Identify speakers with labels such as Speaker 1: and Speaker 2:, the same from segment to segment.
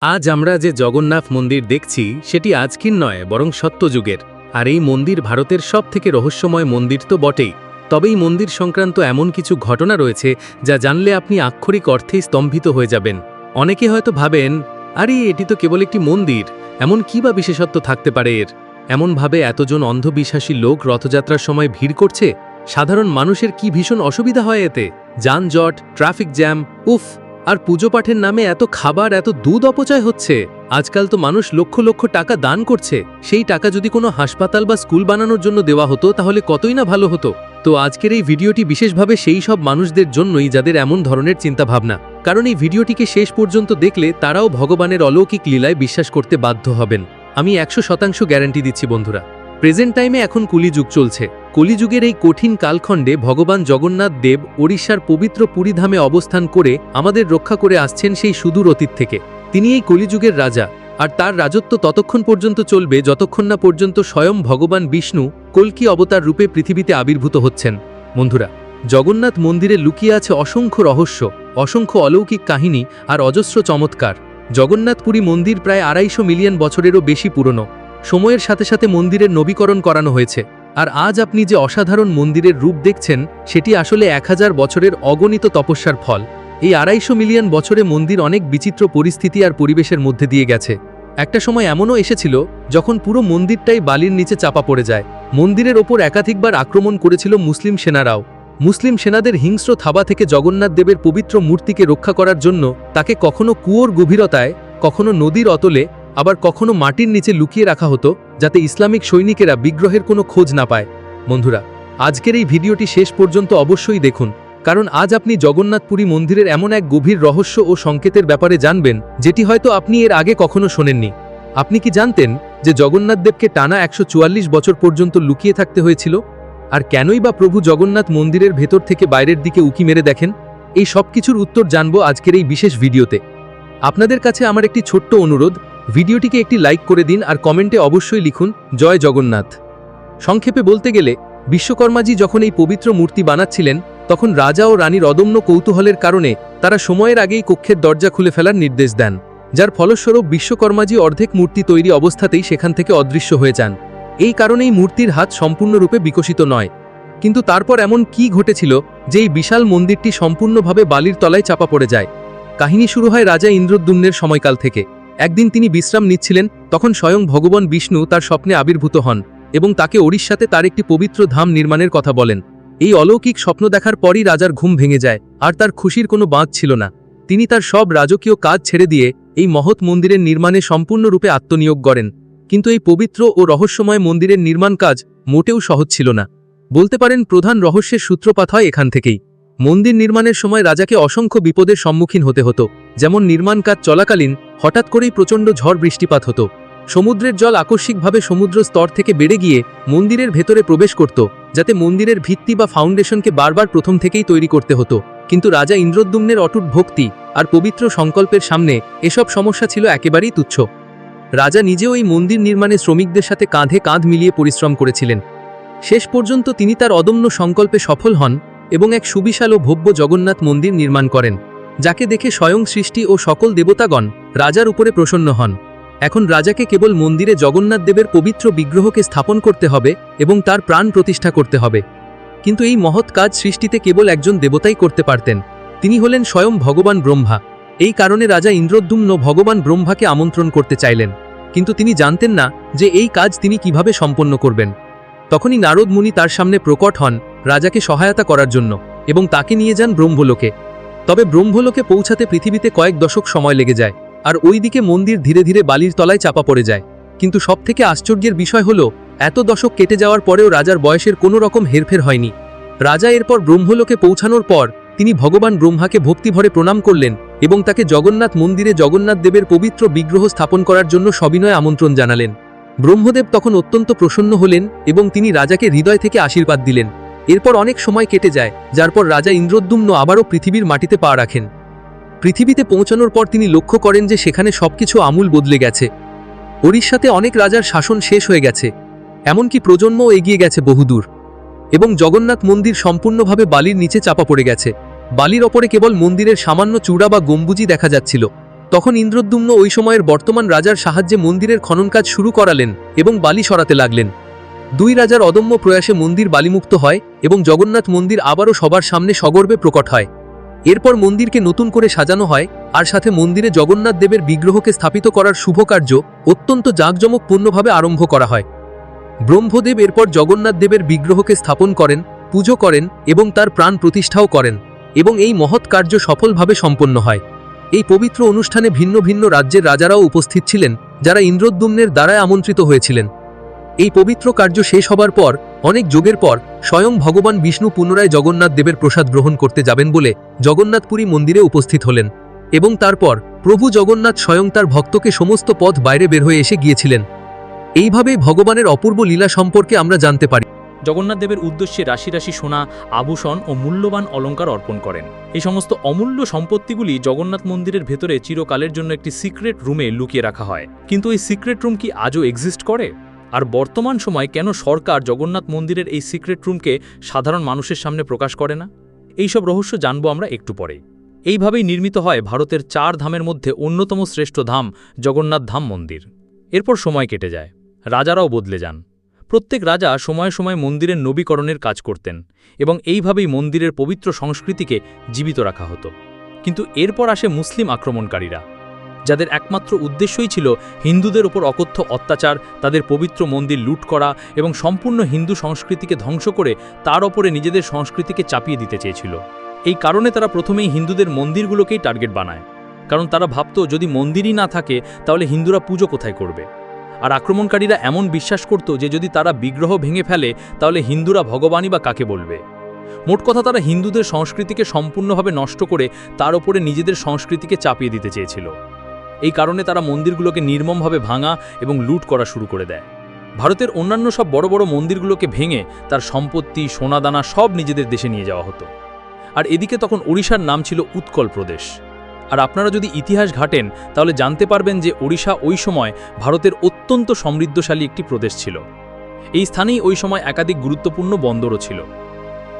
Speaker 1: আজ আমরা যে জগন্নাথ মন্দির দেখছি, সেটি আজকির নয়, বরং সত্যযুগের। আর এই মন্দির ভারতের সব থেকে রহস্যময় মন্দির তো বটেই। তবে এই মন্দির সংক্রান্ত এমন কিছু ঘটনা রয়েছে, যা জানলে আপনি আক্ষরিক অর্থেই স্তম্ভিত হয়ে যাবেন। অনেকে হয়তো ভাবেন, আরে, এটি তো কেবল একটি মন্দির, এমন কী বা বিশেষত্ব থাকতে পারে এর? এমনভাবে এতজন অন্ধবিশ্বাসী লোক রথযাত্রার সময় ভিড় করছে? সাধারণ মানুষের কি ভীষণ অসুবিধা হয় এতে? যানজট, ট্রাফিক জ্যাম, উফ! আর পুজো পাঠের নামে এত খাবার, এত দুধ অপচয় হচ্ছে। আজকাল তো মানুষ লক্ষ লক্ষ টাকা দান করছে। সেই টাকা যদি কোনো হাসপাতাল বা স্কুল বানানোর জন্য দেওয়া হতো, তাহলে কতই না ভালো হতো। তো আজকের এই ভিডিওটি বিশেষভাবে সেই সব মানুষদের জন্যই যাদের এমন ধরনের চিন্তাভাবনা। কারণ এই ভিডিওটিকে শেষ পর্যন্ত দেখলে তারাও ভগবানের অলৌকিক লীলায় বিশ্বাস করতে বাধ্য হবেন। আমি একশো শতাংশ গ্যারান্টি দিচ্ছি বন্ধুরা। প্রেজেন্ট টাইমে এখন কলিযুগ চলছে। কলিযুগের এই কঠিন কালখণ্ডে ভগবান জগন্নাথ দেব ওড়িশার পবিত্র পুরীধামে অবস্থান করে আমাদের রক্ষা করে আসছেন সেই সুদূর অতীত থেকে। তিনি এই কলিযুগের রাজা, আর তার রাজত্ব ততক্ষণ পর্যন্ত চলবে যতক্ষণ না পর্যন্ত স্বয়ং ভগবান বিষ্ণু কল্কি অবতার রূপে পৃথিবীতে আবির্ভূত হচ্ছেন। বন্ধুরা, জগন্নাথ মন্দিরে লুকিয়ে আছে অসংখ্য রহস্য, অসংখ্য অলৌকিক কাহিনী আর অজস্র চমৎকার। জগন্নাথপুরী মন্দির প্রায় আড়াইশো মিলিয়ন বছরেরও বেশি পুরনো। সময়ের সাথে সাথে মন্দিরের নবীকরণ করানো হয়েছে। আর আজ আপনি যে অসাধারণ মন্দিরের রূপ দেখছেন, সেটি আসলে এক হাজার বছরের অগণিত তপস্যার ফল। এই আড়াইশো মিলিয়ন বছরে মন্দির অনেক বিচিত্র পরিস্থিতি আর পরিবেশের মধ্যে দিয়ে গেছে। একটা সময় এমনও এসেছিল, যখন পুরো মন্দিরটাই বালির নিচে চাপা পড়ে যায়। মন্দিরের ওপর একাধিকবার আক্রমণ করেছিল মুসলিম সেনারাও। মুসলিম সেনাদের হিংস্র থাবা থেকে জগন্নাথ দেবের পবিত্র মূর্তিকে রক্ষা করার জন্য তাকে কখনো কুয়োর গভীরতায়, কখনো নদীর অতলে আবার কখনো মাটির নিচে লুকিয়ে রাখা হতো যাতে ইসলামিক সৈনিকেরা বিগ্রহের কোনো খোঁজ না পায়। বন্ধুরা, আজকের এই ভিডিওটি শেষ পর্যন্ত অবশ্যই দেখুন, কারণ আজ আপনি জগন্নাথপুরী মন্দিরের এমন এক গভীর রহস্য ও সংকেতের ব্যাপারে জানবেন, যেটি হয়তো আপনি এর আগে কখনো শোনেননি। আপনি কি জানতেন যে জগন্নাথ দেবকে টানা একশো চুয়াল্লিশ বছর পর্যন্ত লুকিয়ে থাকতে হয়েছিল? আর কেনই বা প্রভু জগন্নাথ মন্দিরের ভেতর থেকে বাইরের দিকে উকি মেরে দেখেন? এই সব কিছুর উত্তর জানব আজকের এই বিশেষ ভিডিওতে। আপনাদের কাছে আমার একটি ছোট্ট অনুরোধ ভিডিওটিকে একটি লাইক করে দিন আর কমেন্টে অবশ্যই লিখুন, জয় জগন্নাথ। সংক্ষেপে বলতে গেলে, বিশ্বকর্মাজি যখন এই পবিত্র মূর্তি বানাচ্ছিলেন, তখন রাজা ও রানীর অদম্য কৌতূহলের কারণে তারা সময়ের আগেই কক্ষের দরজা খুলে ফেলার নির্দেশ দেন, যার ফলস্বরূপ বিশ্বকর্মাজি অর্ধেক মূর্তি তৈরি অবস্থাতেই সেখান থেকে অদৃশ্য হয়ে যান। এই কারণেই মূর্তির হাত সম্পূর্ণরূপে বিকশিত নয়। কিন্তু তারপর এমন কি ঘটেছিল যে এই বিশাল মন্দিরটি সম্পূর্ণভাবে বালির তলায় চাপা পড়ে যায়? কাহিনী শুরু হয় রাজা ইন্দ্রদ্যুম্নের সময়কাল থেকে। একদিন তিনি বিশ্রাম নিচ্ছিলেন, তখন স্বয়ং ভগবান বিষ্ণু তার স্বপ্নে আবির্ভূত হন এবং তাকে ওড়িশাতে তার একটি পবিত্র ধাম নির্মাণের কথা বলেন। এই অলৌকিক স্বপ্ন দেখার পরই রাজার ঘুম ভেঙে যায়, আর তার খুশির কোনো বাঁধ ছিল না। তিনি তার সব রাজকীয় কাজ ছেড়ে দিয়ে এই মহৎ মন্দিরের নির্মাণে সম্পূর্ণরূপে আত্মনিয়োগ করেন। কিন্তু এই পবিত্র ও রহস্যময় মন্দিরের নির্মাণ কাজ মোটেও সহজ ছিল না। বলতে পারেন প্রধান রহস্যের সূত্রপাত হয় এখান থেকেই। মন্দির নির্মাণের সময় রাজাকে অসংখ্য বিপদের সম্মুখীন হতে হতো। যেমন নির্মাণ কাজ চলাকালীন, হঠাৎ করেই প্রচণ্ড ঝড় বৃষ্টিপাত হতো। সমুদ্রের জল আকস্মিকভাবে সমুদ্র স্তর থেকে বেড়ে গিয়ে মন্দিরের ভেতরে প্রবেশ করত, যাতে মন্দিরের ভিত্তি বা ফাউন্ডেশনকে বারবার প্রথম থেকেই তৈরি করতে হতো। কিন্তু রাজা ইন্দ্রদ্যুম্নের অটুট ভক্তি আর পবিত্র সংকল্পের সামনে এসব সমস্যা ছিল একেবারেই তুচ্ছ। রাজা নিজেও এই মন্দির নির্মাণে শ্রমিকদের সাথে কাঁধে কাঁধ মিলিয়ে পরিশ্রম করেছিলেন। শেষ পর্যন্ত তিনি তার অদম্য সংকল্পে সফল হন এবং এক সুবিশাল ও ভব্য জগন্নাথ মন্দির নির্মাণ করেন, যাকে দেখে স্বয়ং সৃষ্টি ও সকল দেবতাগণ রাজার উপরে প্রসন্ন হন। এখন রাজাকে কেবল মন্দিরে জগন্নাথ দেবের পবিত্র বিগ্রহকে স্থাপন করতে হবে এবং তার প্রাণ প্রতিষ্ঠা করতে হবে। কিন্তু এই মহৎ কাজ সৃষ্টিতে কেবল একজন দেবতাই করতে পারতেন, তিনি হলেন স্বয়ং ভগবান ব্রহ্মা। এই কারণে রাজা ইন্দ্রদ্যুম্ন ভগবান ব্রহ্মাকে আমন্ত্রণ করতে চাইলেন, কিন্তু তিনি জানতেন না যে এই কাজ তিনি কীভাবে সম্পন্ন করবেন। তখনই নারদ মুনি তার সামনে প্রকট হন রাজাকে সহায়তা করার জন্য এবং তাকে নিয়ে যান ব্রহ্মলোকে। তবে ব্রহ্মলোকে পৌঁছাতে পৃথিবীতে কয়েক দশক সময় লেগে যায় আর ওই দিকে মন্দির ধীরে ধীরে বালির তলায় চাপা পড়ে যায়। কিন্তু সবথেকে আশ্চর্যের বিষয় হল, এত দশক কেটে যাওয়ার পরেও রাজার বয়সের কোনো রকম হেরফের হয়নি। রাজা এরপর ব্রহ্মলোকে পৌঁছানোর পর তিনি ভগবান ব্রহ্মাকে ভক্তিভরে প্রণাম করলেন এবং তাকে জগন্নাথ মন্দিরে জগন্নাথ দেবের পবিত্র বিগ্রহ স্থাপন করার জন্য সবিনয় আমন্ত্রণ জানালেন। ব্রহ্মদেব তখন অত্যন্ত প্রসন্ন হলেন এবং তিনি রাজাকে হৃদয় থেকে আশীর্বাদ দিলেন। এরপর অনেক সময় কেটে যায়, যার পর রাজা ইন্দ্রদ্যুম্ন আবারও পৃথিবীর মাটিতে পা রাখেন। পৃথিবীতে পৌঁছানোর পর তিনি লক্ষ্য করেন যে সেখানে সবকিছু আমূল বদলে গেছে। ওড়িশাতে অনেক রাজার শাসন শেষ হয়ে গেছে, এমনকি প্রজন্মও এগিয়ে গেছে বহুদূর। এবং জগন্নাথ মন্দির সম্পূর্ণভাবে বালির নিচে চাপা পড়ে গেছে। বালির ওপরে কেবল মন্দিরের সামান্য চূড়া বা গম্বুজি দেখা যাচ্ছিল। তখন ইন্দ্রদ্যুম্ন ওই সময়ের বর্তমান রাজার সাহায্যে মন্দিরের খনন কাজ শুরু করালেন এবং বালি সরাতে লাগলেন। দুই রাজার অদম্য প্রয়াসে মন্দির বালিমুক্ত হয় এবং জগন্নাথ মন্দির আবারও সবার সামনে সগর্বে প্রকট হয়। এরপর মন্দিরকে নতুন করে সাজানো হয়, আর সাথে মন্দিরে জগন্নাথ দেবের বিগ্রহকে স্থাপিত করার শুভ কার্য অত্যন্ত জাঁকজমকপূর্ণভাবে আরম্ভ করা হয়। ব্রহ্মদেব এরপর জগন্নাথ দেবের বিগ্রহকে স্থাপন করেন, পুজো করেন এবং তার প্রাণ প্রতিষ্ঠাও করেন এবং এই মহৎ কার্য সফলভাবে সম্পন্ন হয়। এই পবিত্র অনুষ্ঠানে ভিন্ন ভিন্ন রাজ্যের রাজারাও উপস্থিত ছিলেন, যারা ইন্দ্রদ্যুম্নের দ্বারায় আমন্ত্রিত হয়েছিলেন। এই পবিত্র কার্য শেষ হবার পর, অনেক যোগের পর, স্বয়ং ভগবান বিষ্ণু পুনরায় জগন্নাথ দেবের প্রসাদ গ্রহণ করতে যাবেন বলে জগন্নাথপুরী মন্দিরে উপস্থিত হলেন এবং তারপর প্রভু জগন্নাথ স্বয়ং তার ভক্তকে সমস্ত পথ বাইরে বের হয়ে এসে গিয়েছিলেন। এইভাবে ভগবানের অপূর্ব লীলা সম্পর্কে আমরা জানতে পারি।
Speaker 2: জগন্নাথ দেবের উদ্দেশ্যে রাশি রাশি সোনা, আভূষণ ও মূল্যবান অলঙ্কার অর্পণ করেন। এই সমস্ত অমূল্য সম্পত্তিগুলি জগন্নাথ মন্দিরের ভেতরে চিরকালের জন্য একটি সিক্রেট রুমে লুকিয়ে রাখা হয়। কিন্তু এই সিক্রেট রুম কি আজও এক্সিস্ট করে? আর বর্তমান সময় কেন সরকার জগন্নাথ মন্দিরের এই সিক্রেট রুমকে সাধারণ মানুষের সামনে প্রকাশ করে না? এইসব রহস্য জানব আমরা একটু পরে। এইভাবেই নির্মিত হয় ভারতের চার ধামের মধ্যে অন্যতম শ্রেষ্ঠ ধাম জগন্নাথ ধাম মন্দির। এরপর সময় কেটে যায়। রাজারাও বদলে যান। প্রত্যেক রাজা সময়ে সময়ে মন্দিরের নবীকরণের কাজ করতেন এবং এইভাবেই মন্দিরের পবিত্র সংস্কৃতিকে জীবিত রাখা হতো। কিন্তু এরপর আসে মুসলিম আক্রমণকারীরা, যাদের একমাত্র উদ্দেশ্যই ছিল হিন্দুদের ওপর অকথ্য অত্যাচার, তাদের পবিত্র মন্দির লুট করা এবং সম্পূর্ণ হিন্দু সংস্কৃতিকে ধ্বংস করে তার ওপরে নিজেদের সংস্কৃতিকে চাপিয়ে দিতে চেয়েছিল। এই কারণে তারা প্রথমেই হিন্দুদের মন্দিরগুলোকেই টার্গেট বানায়। কারণ তারা ভাবত, যদি মন্দিরই না থাকে, তাহলে হিন্দুরা পুজো কোথায় করবে? আর আক্রমণকারীরা এমন বিশ্বাস করত যে যদি তারা বিগ্রহ ভেঙে ফেলে, তাহলে হিন্দুরা ভগবানই বা কাকে বলবে? মোট কথা তারা হিন্দুদের সংস্কৃতিকে সম্পূর্ণভাবে নষ্ট করে তার ওপরে নিজেদের সংস্কৃতিকে চাপিয়ে দিতে চেয়েছিল। এই কারণে তারা মন্দিরগুলোকে নির্মমভাবে ভাঙা এবং লুট করা শুরু করে দেয়। ভারতের অন্যান্য সব বড় বড় মন্দিরগুলোকে ভেঙে তার সম্পত্তি, সোনাদানা সব নিজেদের দেশে নিয়ে যাওয়া হতো। আর এদিকে তখন ওড়িশার নাম ছিল উৎকল প্রদেশ। আর আপনারা যদি ইতিহাস ঘাটেন, তাহলে জানতে পারবেন যে ওড়িশা ওই সময় ভারতের অত্যন্ত সমৃদ্ধশালী একটি প্রদেশ ছিল। এই স্থানেই ওই সময় একাধিক গুরুত্বপূর্ণ বন্দরও ছিল।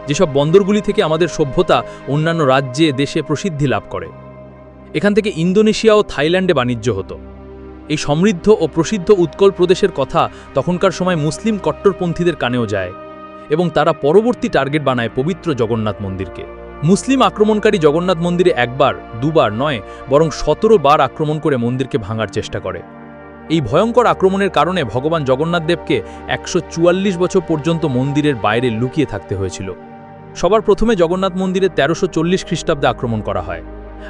Speaker 2: যেসব বন্দরগুলি থেকে আমাদের সভ্যতা অন্যান্য রাজ্যে, দেশে প্রসিদ্ধি লাভ করে। এখান থেকে ইন্দোনেশিয়া ও থাইল্যান্ডে বাণিজ্য হতো। এই সমৃদ্ধ ও প্রসিদ্ধ উৎকল প্রদেশের কথা তখনকার সময় মুসলিম কট্টরপন্থীদের কানেও যায় এবং তারা পরবর্তী টার্গেট বানায় পবিত্র জগন্নাথ মন্দিরকে। মুসলিম আক্রমণকারী জগন্নাথ মন্দিরে একবার, দুবার নয়, বরং সতেরো বার আক্রমণ করে মন্দিরকে ভাঙার চেষ্টা করে। এই ভয়ঙ্কর আক্রমণের কারণে ভগবান জগন্নাথ দেবকে একশো বছর পর্যন্ত মন্দিরের বাইরে লুকিয়ে থাকতে হয়েছিল। সবার প্রথমে জগন্নাথ মন্দিরে তেরোশো চল্লিশ খ্রিস্টাব্দে আক্রমণ করা হয়,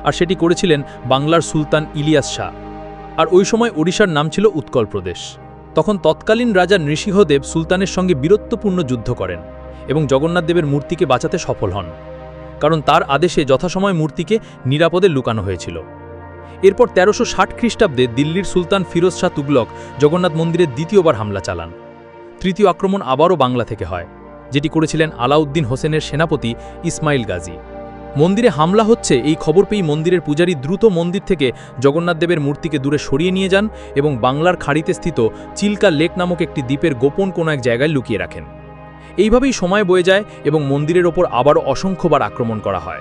Speaker 2: আর সেটি করেছিলেন বাংলার সুলতান ইলিয়াস শাহ। আর ওই সময় ওড়িশার নাম ছিল উৎকল প্রদেশ। তখন তৎকালীন রাজা নৃসিংহদেব সুলতানের সঙ্গে বীরত্বপূর্ণ যুদ্ধ করেন এবং জগন্নাথদেবের মূর্তিকে বাঁচাতে সফল হন। কারণ তার আদেশে যথাসময় মূর্তিকে নিরাপদে লুকানো হয়েছিল। এরপর তেরোশো ষাট খ্রিস্টাব্দে দিল্লির সুলতান ফিরোজ শাহ তুগলক জগন্নাথ মন্দিরে দ্বিতীয়বার হামলা চালান। তৃতীয় আক্রমণ আবারও বাংলা থেকে হয়, যেটি করেছিলেন আলাউদ্দিন হোসেনের সেনাপতি ইসমাইল গাজী। মন্দিরে হামলা হচ্ছে এই খবর পেয়ে মন্দিরের পূজারী দ্রুত মন্দির থেকে জগন্নাথদেবের মূর্তিকে দূরে সরিয়ে নিয়ে যান এবং বাংলার খাড়িতে স্থিত চিল্কা লেক নামক একটি দ্বীপের গোপন কোনো এক জায়গায় লুকিয়ে রাখেন। এইভাবেই সময় বয়ে যায় এবং মন্দিরের ওপর আবারও অসংখ্যবার আক্রমণ করা হয়।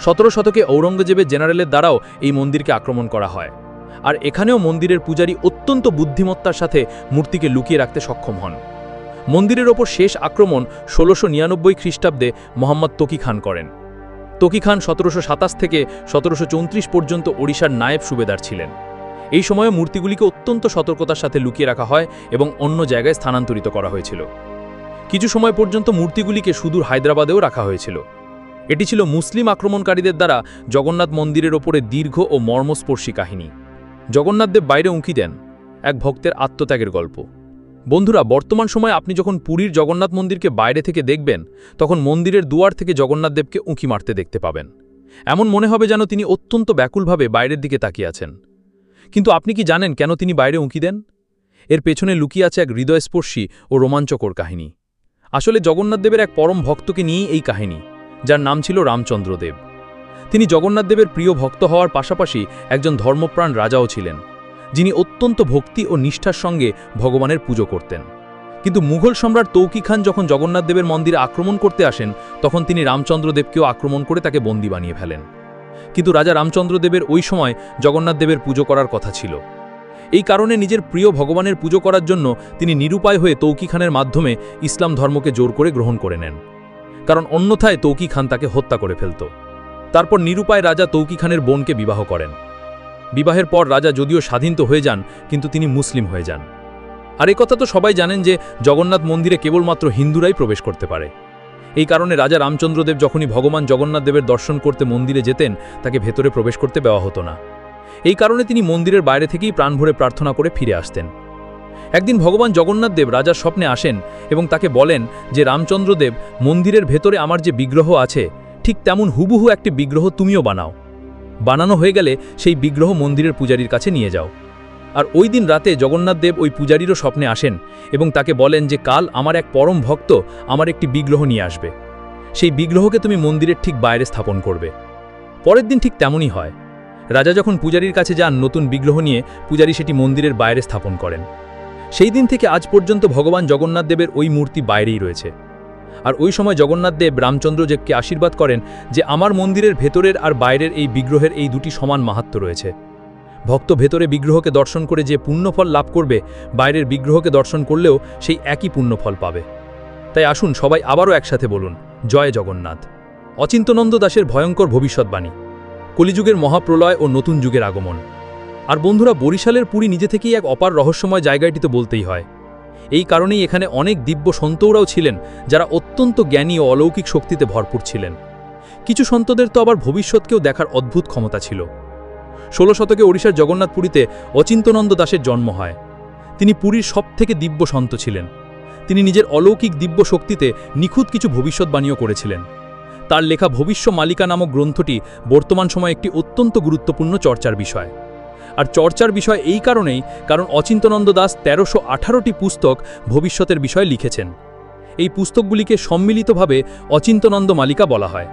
Speaker 2: সতেরো শতকে ঔরঙ্গজেবের জেনারেলের দ্বারাও এই মন্দিরকে আক্রমণ করা হয়। আর এখানেও মন্দিরের পূজারী অত্যন্ত বুদ্ধিমত্তার সাথে মূর্তিকে লুকিয়ে রাখতে সক্ষম হন। মন্দিরের ওপর শেষ আক্রমণ ষোলোশো নিরানব্বই খ্রিস্টাব্দে মোহাম্মদ তকি খান করেন। তকি খান সতেরোশো সাতাশ থেকে সতেরোশো চৌত্রিশ পর্যন্ত ওড়িশার নায়েব সুবেদার ছিলেন। এই সময়ে মূর্তিগুলিকে অত্যন্ত সতর্কতার সাথে লুকিয়ে রাখা হয় এবং অন্য জায়গায় স্থানান্তরিত করা হয়েছিল। কিছু সময় পর্যন্ত মূর্তিগুলিকে সুদূর হায়দ্রাবাদেও রাখা হয়েছিল। এটি ছিল মুসলিম আক্রমণকারীদের দ্বারা জগন্নাথ মন্দিরের ওপরে দীর্ঘ ও মর্মস্পর্শী কাহিনী। জগন্নাথদেব বাইরে উঁকি দেন, এক ভক্তের আত্মত্যাগের গল্প। বন্ধুরা, বর্তমান সময়ে আপনি যখন পুরীর জগন্নাথ মন্দিরকে বাইরে থেকে দেখবেন, তখন মন্দিরের দুয়ার থেকে জগন্নাথদেবকে উঁকি মারতে দেখতে পাবেন। এমন মনে হবে যেন তিনি অত্যন্ত ব্যাকুলভাবে বাইরের দিকে তাকিয়ে আছেন। কিন্তু আপনি কি জানেন কেন তিনি বাইরে উঁকি দেন? এর পেছনে লুকিয়ে আছে এক হৃদয়স্পর্শী ও রোমাঞ্চকর কাহিনী। আসলে জগন্নাথদেবের এক পরম ভক্তকে নিয়েই এই কাহিনী, যার নাম ছিল রামচন্দ্রদেব। তিনি জগন্নাথদেবের প্রিয় ভক্ত হওয়ার পাশাপাশি একজন ধর্মপ্রাণ রাজাও ছিলেন, যিনি অত্যন্ত ভক্তি ও নিষ্ঠার সঙ্গে ভগবানের পুজো করতেন। কিন্তু মুঘল সম্রাট তৌকি খান যখন জগন্নাথদেবের মন্দিরে আক্রমণ করতে আসেন, তখন তিনি রামচন্দ্রদেবকেও আক্রমণ করে তাকে বন্দী বানিয়ে ফেলেন। কিন্তু রাজা রামচন্দ্রদেবের ওই সময় জগন্নাথদেবের পুজো করার কথা ছিল। এই কারণে নিজের প্রিয় ভগবানের পুজো করার জন্য তিনি নিরুপায় হয়ে তৌকি খানের মাধ্যমে ইসলাম ধর্মকে জোর করে গ্রহণ করে নেন। কারণ অন্যথায় তৌকি খান তাকে হত্যা করে ফেলত। তারপর নিরুপায় রাজা তৌকি খানের বোনকে বিবাহ করেন। বিবাহের পর রাজা যদিও স্বাধীন তো হয়ে যান, কিন্তু তিনি মুসলিম হয়ে যান। আর কথা তো সবাই জানেন যে জগন্নাথ মন্দিরে কেবলমাত্র হিন্দুরাই প্রবেশ করতে পারে। এই কারণে রাজা রামচন্দ্রদেব যখনই ভগবান জগন্নাথ দেবের দর্শন করতে মন্দিরে যেতেন, তাকে ভেতরে প্রবেশ করতে দেওয়া হতো না। এই কারণে তিনি মন্দিরের বাইরে থেকেই প্রাণ ভরে প্রার্থনা করে ফিরে আসতেন। একদিন ভগবান জগন্নাথ দেব রাজার স্বপ্নে আসেন এবং তাকে বলেন যে রামচন্দ্রদেব মন্দিরের ভেতরে আমার যে বিগ্রহ আছে, ঠিক তেমন হুবহু একটি বিগ্রহ তুমিও বানাও। বানানো হয়ে গেলে সেই বিগ্রহ মন্দিরের পূজারীর কাছে নিয়ে যাও। আর ওই দিন রাতে জগন্নাথ দেব ওই পূজারীরও স্বপ্নে আসেন এবং তাকে বলেন যে, কাল আমার এক পরম ভক্ত আমার একটি বিগ্রহ নিয়ে আসবে। সেই বিগ্রহকে তুমি মন্দিরের ঠিক বাইরে স্থাপন করবে। পরের দিন ঠিক তেমনই হয়। রাজা যখন পূজারীর কাছে যান নতুন বিগ্রহ নিয়ে, পূজারী সেটি মন্দিরের বাইরে স্থাপন করেন। সেই দিন থেকে আজ পর্যন্ত ভগবান জগন্নাথ দেবের ওই মূর্তি বাইরেই রয়েছে। আর ওই সময় জগন্নাথ দেব রামচন্দ্র দেবকে আশীর্বাদ করেন যে আমার মন্দিরের ভেতরের আর বাইরের এই বিগ্রহের এই দুটি সমান মাহাত্ম রয়েছে। ভক্ত ভেতরে বিগ্রহকে দর্শন করে যে পুণ্যফল লাভ করবে, বাইরের বিগ্রহকে দর্শন করলেও সেই একই পুণ্যফল পাবে। তাই আসুন সবাই আবারও একসাথে বলুন, জয় জগন্নাথ। অচিন্তনন্দ দাসের ভয়ঙ্কর ভবিষ্যৎবাণী। কলিযুগের মহাপ্রলয় ও নতুন যুগের আগমন। আর বন্ধুরা, বরিশালের পুরী নিজে থেকেই এক অপার রহস্যময় জায়গাটি তো বলতেই হয়। এই কারণেই এখানে অনেক দিব্য সন্তরাও ছিলেন, যারা অত্যন্ত জ্ঞানী ও অলৌকিক শক্তিতে ভরপুর ছিলেন। কিছু সন্তদের তো আবার ভবিষ্যৎকেও দেখার অদ্ভুত ক্ষমতা ছিল। ষোলো শতকে ওড়িশার জগন্নাথপুরীতে অচিন্তনন্দ দাসের জন্ম হয়। তিনি পুরীর সবথেকে দিব্য সন্ত ছিলেন। তিনি নিজের অলৌকিক দিব্য শক্তিতে নিখুঁত কিছু ভবিষ্যৎবাণীও করেছিলেন। তার লেখা ভবিষ্য মালিকা নামক গ্রন্থটি বর্তমান সময়ে একটি অত্যন্ত গুরুত্বপূর্ণ চর্চার বিষয়। আর চর্চার বিষয় এই কারণেই কারণ অচিন্তনন্দ দাস তেরোশো আঠারোটি পুস্তক ভবিষ্যতের বিষয়ে লিখেছেন। এই পুস্তকগুলিকে সম্মিলিতভাবে অচিন্তনন্দ মালিকা বলা হয়।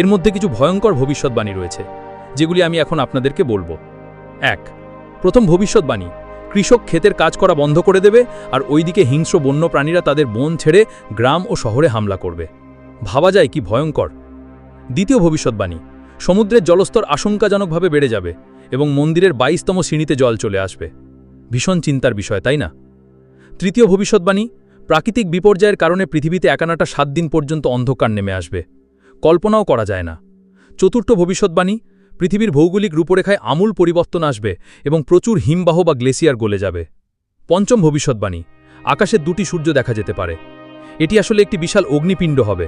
Speaker 2: এর মধ্যে কিছু ভয়ঙ্কর ভবিষ্যৎবাণী রয়েছে, যেগুলি আমি এখন আপনাদেরকে বলব। এক, প্রথম ভবিষ্যৎবাণী, কৃষক ক্ষেতের কাজ করা বন্ধ করে দেবে আর ওইদিকে হিংস্র বন্য প্রাণীরা তাদের বন ছেড়ে গ্রাম ও শহরে হামলা করবে। ভাবা যায় কি ভয়ঙ্কর। দ্বিতীয় ভবিষ্যৎবাণী, সমুদ্রের জলস্তর আশঙ্কাজনকভাবে বেড়ে যাবে এবং মন্দিরের বাইশতম শ্রেণীতে জল চলে আসবে। ভীষণ চিন্তার বিষয়, তাই না? তৃতীয় ভবিষ্যৎবাণী, প্রাকৃতিক বিপর্যয়ের কারণে পৃথিবীতে একানাটা সাত দিন পর্যন্ত অন্ধকার নেমে আসবে। কল্পনাও করা যায় না। চতুর্থ ভবিষ্যৎবাণী, পৃথিবীর ভৌগোলিক রূপরেখায় আমূল পরিবর্তন আসবে এবং প্রচুর হিমবাহ বা গ্লেসিয়ার গলে যাবে। পঞ্চম ভবিষ্যৎবাণী আকাশের দুটি সূর্য দেখা যেতে পারে। এটি আসলে একটি বিশাল অগ্নিপিণ্ড হবে,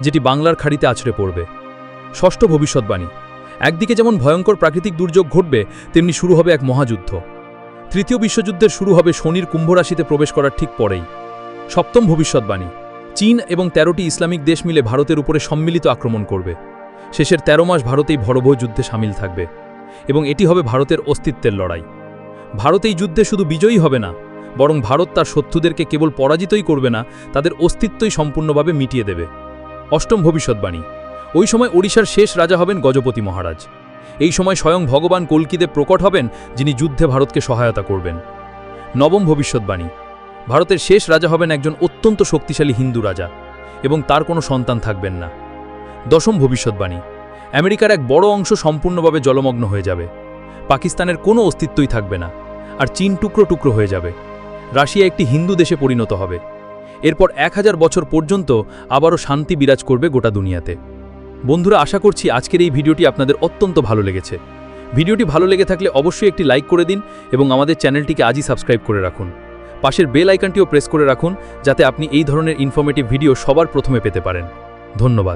Speaker 2: যেটি বাংলার খাড়িতে আছড়ে পড়বে। ষষ্ঠ ভবিষ্যৎবাণী। একদিকে যেমন ভয়ঙ্কর প্রাকৃতিক দুর্যোগ ঘটবে, তেমনি শুরু হবে এক মহাযুদ্ধ। তৃতীয় বিশ্বযুদ্ধের শুরু হবে শনির কুম্ভরাশিতে প্রবেশ করার ঠিক পরেই। সপ্তম ভবিষ্যৎবাণী। চীন এবং তেরোটি ইসলামিক দেশ মিলে ভারতের উপরে সম্মিলিত আক্রমণ করবে। শেষের ১৩ মাস ভারতেই ভরভয় যুদ্ধে সামিল থাকবে এবং এটি হবে ভারতের অস্তিত্বের লড়াই। ভারত এই যুদ্ধে শুধু বিজয়ী হবে না বরং ভারত তার শত্রুদেরকে কেবল পরাজিতই করবে না, তাদের অস্তিত্বই সম্পূর্ণভাবে মিটিয়ে দেবে। অষ্টম ভবিষ্যৎবাণী। ওই সময় ওড়িশার শেষ রাজা হবেন গজপতি মহারাজ। এই সময় স্বয়ং ভগবান কল্কিতে প্রকট হবেন, যিনি যুদ্ধে ভারতকে সহায়তা করবেন। নবম ভবিষ্যৎবাণী। ভারতের শেষ রাজা হবেন একজন অত্যন্ত শক্তিশালী হিন্দু রাজা, এবং তার কোনো সন্তান থাকবেন না। দশম ভবিষ্যৎবাণী। আমেরিকার এক বড় অংশ সম্পূর্ণভাবে জলমগ্ন হয়ে যাবে। পাকিস্তানের কোনো অস্তিত্বই থাকবে না, আর চীন টুকরো টুকরো হয়ে যাবে। রাশিয়া একটি হিন্দু দেশে পরিণত হবে। এরপর এক হাজার বছর পর্যন্ত আবারও শান্তি বিরাজ করবে গোটা দুনিয়াতে। বন্ধুরা, আশা করছি আজকের এই ভিডিওটি আপনাদের অত্যন্ত ভালো লেগেছে। ভিডিওটি ভালো লেগে থাকলে অবশ্যই একটি লাইক করে দিন এবং আমাদের চ্যানেলটিকে আজই সাবস্ক্রাইব করে রাখুন। পাশের বেল আইকনটিও প্রেস করে রাখুন, যাতে আপনি এই ধরনের ইনফরমেটিভ ভিডিও সবার প্রথমে পেতে পারেন। ধন্যবাদ।